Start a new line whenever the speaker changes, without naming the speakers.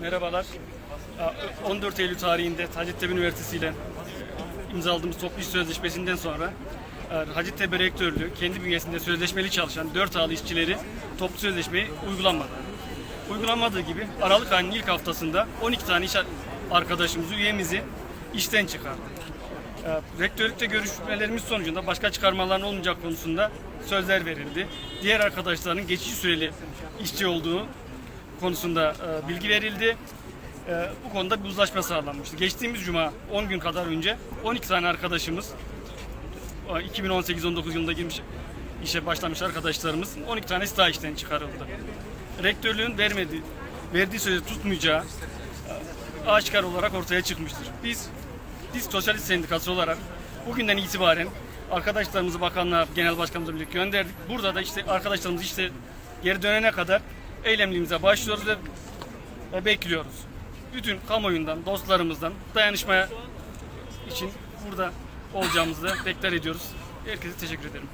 Merhabalar. 14 Eylül tarihinde Hacettepe Üniversitesi ile imzaladığımız toplu iş sözleşmesinden sonra e, Hacettepe Rektörlüğü kendi bünyesinde sözleşmeli çalışan 4 ağlı işçileri toplu sözleşmeyi uygulanmadı. Uygulanmadığı gibi Aralık ayının ilk haftasında 12 tane iş arkadaşımızı, üyemizi işten çıkardı. E, Rektörlükte görüşmelerimiz sonucunda başka çıkarmaların olmayacak konusunda sözler verildi. Diğer arkadaşların geçici süreli işçi olduğu konusunda e, bilgi verildi. E, bu konuda bir uzlaşma sağlanmıştı. Geçtiğimiz cuma 10 gün kadar önce 12 tane arkadaşımız e, 2018-19 yılında girmiş işe başlamış arkadaşlarımız 12 tanesi daha işten çıkarıldı. Rektörlüğün vermediği, verdiği sözü tutmayacağı e, aşikar olarak ortaya çıkmıştır. Biz biz Sosyalist Sendikası olarak bugünden itibaren arkadaşlarımızı bakanlığa, genel başkanımıza birlikte gönderdik. Burada da işte arkadaşlarımız işte geri dönene kadar eylemliğimize başlıyoruz ve, ve bekliyoruz. Bütün kamuoyundan, dostlarımızdan dayanışmaya için burada olacağımızı da bekler ediyoruz. Herkese teşekkür ederim.